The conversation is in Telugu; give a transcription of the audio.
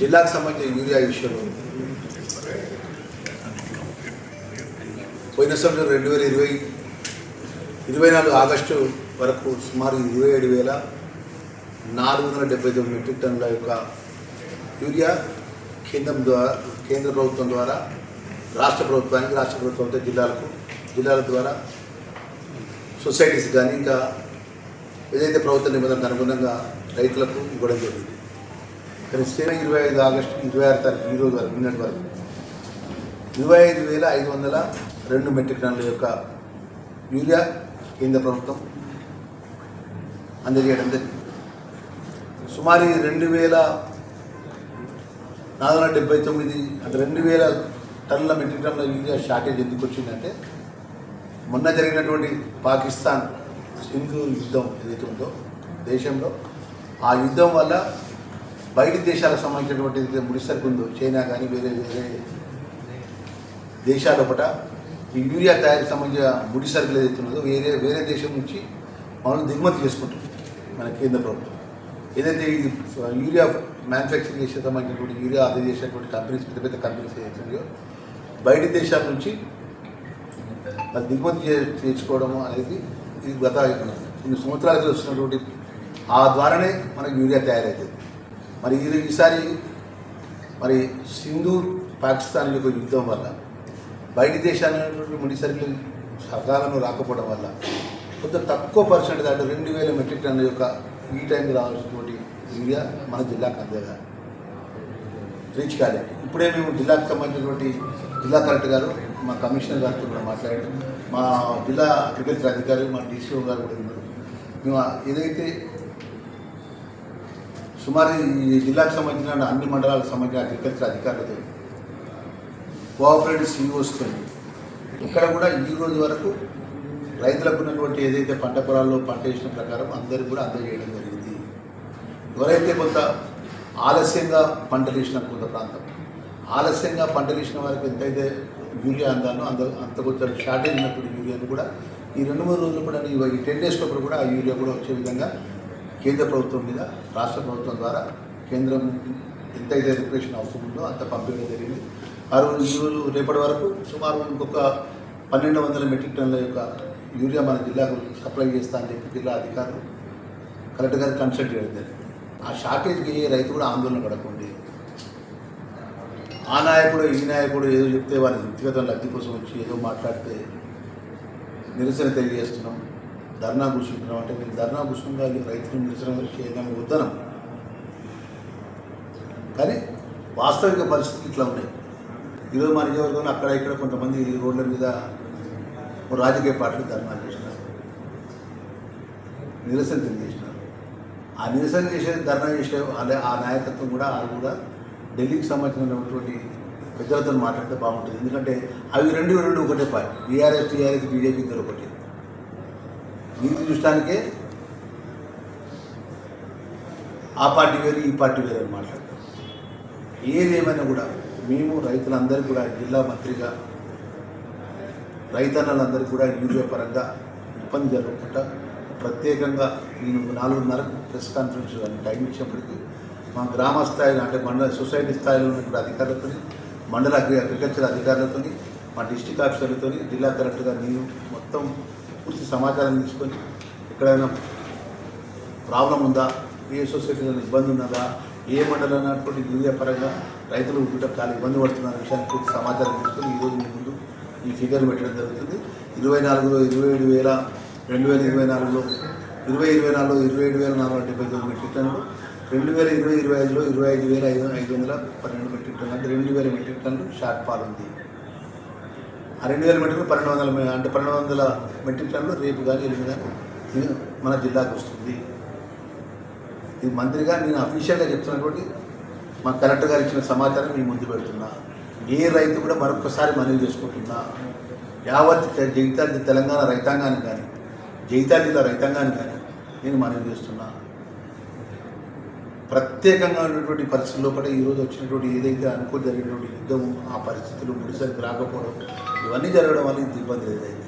జిల్లాకు సంబంధించిన యూరియా విషయంలో. పోయిన సంవత్సరం రెండు వేల ఇరవై ఇరవై నాలుగు ఆగస్టు వరకు సుమారు ఇరవై ఏడు వేల నాలుగు వందల డెబ్బై తొమ్మిది మెట్రిక్ టన్నుల యొక్క యూరియా కేంద్రం ద్వారా కేంద్ర ప్రభుత్వం ద్వారా రాష్ట్ర ప్రభుత్వానికి రాష్ట్ర ప్రభుత్వంతో జిల్లాలకు జిల్లాల ద్వారా సొసైటీస్ కానీ ఇంకా ఏదైతే ప్రభుత్వ నిబంధనకు అనుగుణంగా రైతులకు ఇవ్వడం జరిగింది. క్రిస్టియన్ ఇరవై ఐదు ఆగస్టు ఇరవై ఆరు తారీఖు ఈ రోజు వరకు నిన్నటి వరకు. ఇరవై ఐదు వేల ఐదు వందల రెండు మెట్రిక్ టన్నుల యొక్క యూరియా కేంద్ర ప్రభుత్వం అందజేయడం జరిగింది. సుమారు రెండు వేల నాలుగు వందల డెబ్బై తొమ్మిది అంటే రెండు వేల టన్నుల మెట్రిక్ టన్నుల యూరియా షార్టేజ్ ఎందుకు వచ్చిందంటే మొన్న జరిగినటువంటి పాకిస్తాన్ సింధు యుద్ధం ఏదైతే ఉందో దేశంలో ఆ యుద్ధం వల్ల బయటి దేశాలకు సంబంధించినటువంటి ఏదైతే ముడి ఉందో చైనా కానీ వేరే వేరే దేశాల ఒకట ఈ యూరియా తయారీకి సంబంధించిన ముడి సరుకులు ఏదైతే ఉన్నదో వేరే వేరే దేశం నుంచి మనం దిగుమతి చేసుకుంటుంది మన కేంద్ర ప్రభుత్వం. ఏదైతే ఇది యూరియా మ్యానుఫ్యాక్చరింగ్ చేసే సంబంధించినటువంటి యూరియా అదే చేసేటువంటి కంపెనీస్ పెద్ద పెద్ద కంపెనీస్ ఏదైతే బయట బయటి దేశాల నుంచి అది దిగుమతి చే- చేసుకోవడం అనేది ఇది గత కొన్ని సంవత్సరాలుగా వస్తున్నటువంటి ఆ ద్వారానే మనకు యూరియా తయారవుతుంది మరి ఇది ఈసారి మరి సింధు పాకిస్తాన్ యొక్క యుద్ధం వల్ల బయట దేశాలైనటువంటి ముడి సరుకులు సకాలంలో రాకపోవడం వల్ల కొంత తక్కువ పర్సెంట్ దాంట్లో రెండు వేల మెట్రిక్ టన్నుల యొక్క ఈ టైంకి రావాల్సినటువంటి ఇండియా మన జిల్లాకు అందేగా రీచ్ కాలేదు. ఇప్పుడే మేము జిల్లాకు సంబంధించినటువంటి జిల్లా కలెక్టర్ గారు మా కమిషనర్ గారితో కూడా మాట్లాడారు. మా జిల్లా అగ్రికల్చర్ అధికారి మా డీసీఓ గారు కూడా ఉన్నారు. మేము ఏదైతే సుమారు ఈ జిల్లాకు సంబంధించిన అన్ని మండలాలకు సంబంధించిన అగ్రికల్చర్ అధికారులతో కోఆపరేటివ్ సీఓస్తో ఇక్కడ కూడా ఈ రోజు వరకు రైతులకు ఉన్నటువంటి ఏదైతే పంట పొలాల్లో పంట వేసిన ప్రకారం అందరికీ కూడా అందజేయడం జరిగింది. ఎవరైతే కొంత ఆలస్యంగా పంటలు వేసిన కొంత ప్రాంతం ఆలస్యంగా పంటలు వేసిన వారికి ఎంతైతే యూరియా అందానో అంత అంత కొంచెం షార్టేజ్ ఉన్నప్పుడు యూరియాను కూడా ఈ రెండు మూడు రోజులు కూడా ఈ ఈ టెన్ డేస్ లోపల కూడా ఆ యూరియా కూడా వచ్చే విధంగా కేంద్ర ప్రభుత్వం మీద రాష్ట్ర ప్రభుత్వం ద్వారా కేంద్రం ఎంతైతే రిక్వేషన్ అవసరం ఉందో అంత పంపించడం జరిగింది. ఆ రోజు రేపటి వరకు సుమారు ఇంకొక పన్నెండు వందల మెట్రిక్ టన్నుల యొక్క యూరియా మన జిల్లాకు సప్లై చేస్తా అని చెప్పి జిల్లా అధికారులు కరెక్ట్గా గారు కన్సల్ట్ చేయడం జరిగింది. ఆ షార్టేజ్కి రైతు కూడా ఆందోళన పడకండి ఆ నాయకుడు ఈ నాయకుడు ఏదో చెప్తే వాళ్ళ వ్యక్తిగత లబ్ధి కోసం వచ్చి ఏదో మాట్లాడితే నిరసన తెలియజేస్తున్నాం. ధర్నా కూర్చుంటున్నాం. అంటే మీరు ధర్నా కూర్చుంగా రైతులు నిరసన చేయడం ఉద్దనం కానీ వాస్తవిక పరిస్థితులు ఇట్లా ఉన్నాయి. ఈరోజు మన నియోజకవర్గంలో అక్కడ ఇక్కడ కొంతమంది రోడ్ల మీద రాజకీయ పార్టీలు ధర్నాలు చేసినారు నిరసన తెలియజేసినారు ఆ నిరసన చేసే ధర్నా చేసే ఆ నాయకత్వం కూడా వాళ్ళు కూడా ఢిల్లీకి సంబంధించినటువంటి పెద్దలతో మాట్లాడితే బాగుంటుంది. ఎందుకంటే అవి రెండు రెండు ఒకటే పార్టీ. బీఆర్ఎస్ టీఆర్ఎస్ బీజేపీ ఇద్దరు ఒకటి. నీతి చూడటానికే ఆ పార్టీ వేరు ఈ పార్టీ వేరు అని మాట్లాడతాం ఏదేమైనా కూడా మేము రైతులందరూ కూడా జిల్లా మంత్రిగా రైతన్నలందరూ కూడా యూరియా పరంగా ఇబ్బంది జరగకుండా ప్రత్యేకంగా నేను నాలుగున్నరకు ప్రెస్ కాన్ఫరెన్స్ అని టైం ఇచ్చినప్పటికీ మా గ్రామ స్థాయిలో అంటే మండల సొసైటీ స్థాయిలో ఉన్నటువంటి అధికారులతో మండల అగ్రి అగ్రికల్చర్ అధికారులతో మా డిస్టిక్ ఆఫీసర్లతో జిల్లా కలెక్టర్గా నేను మొత్తం పూర్తి సమాచారం తీసుకొని ఎక్కడైనా ప్రాబ్లం ఉందా? ఏ సొసైటీలో ఇబ్బంది ఉన్నదా? ఏ మండలం అన్నటువంటి యూరియా పరంగా రైతులు గుట్ట చాలా ఇబ్బంది పడుతున్న విషయాన్ని పూర్తి సమాచారం తీసుకొని ఈరోజు మీ ముందు ఈ ఫిగర్ పెట్టడం జరుగుతుంది. ఇరవై నాలుగులో ఇరవై ఏడు వేల రెండు వేల ఇరవై నాలుగులో ఇరవై ఇరవై నాలుగులో ఇరవై ఏడు వేల నాలుగు వందల డెబ్బై తొమ్మిది మెట్రిక్ టన్నులు రెండు వేల ఇరవై ఇరవై ఐదులో ఇరవై ఐదు వేల ఐదు ఐదు వందల పన్నెండు మెట్రిక్ టన్నులు అంటే రెండు వేల మెట్రిక్ టన్నులు షార్ట్ ఫాల్ ఉంది. ఆ రెండు వేల మెట్రిక్ పన్నెండు వందల అంటే పన్నెండు వందల మెట్రిక్ టన్నులు రేపు కానీ ఎల్లుండి కానీ ఇది మన జిల్లాకు వస్తుంది. ఇది మంత్రిగా నేను అఫీషియల్గా చెప్తున్నటువంటి మా కలెక్టర్ గారు ఇచ్చిన సమాచారం మీ ముందు పెడుతున్నా. ఏ రైతు కూడా మరొకసారి మనవి చేసుకుంటున్నా. యావత్ జగిత్యాల తెలంగాణ రైతాంగానికి కానీ జగిత్యాల జిల్లా రైతాంగానికి కానీ నేను మనవి చేస్తున్నా. ప్రత్యేకంగా ఉన్నటువంటి పరిస్థితుల్లో కూడా ఈరోజు వచ్చినటువంటి ఏదైతే అనుకూల జరిగినటువంటి యుద్ధం ఆ పరిస్థితులు ముడిసరికి రాకపోవడం ఇవన్నీ జరగడం వల్ల ఇంత ఇబ్బంది ఏదైంది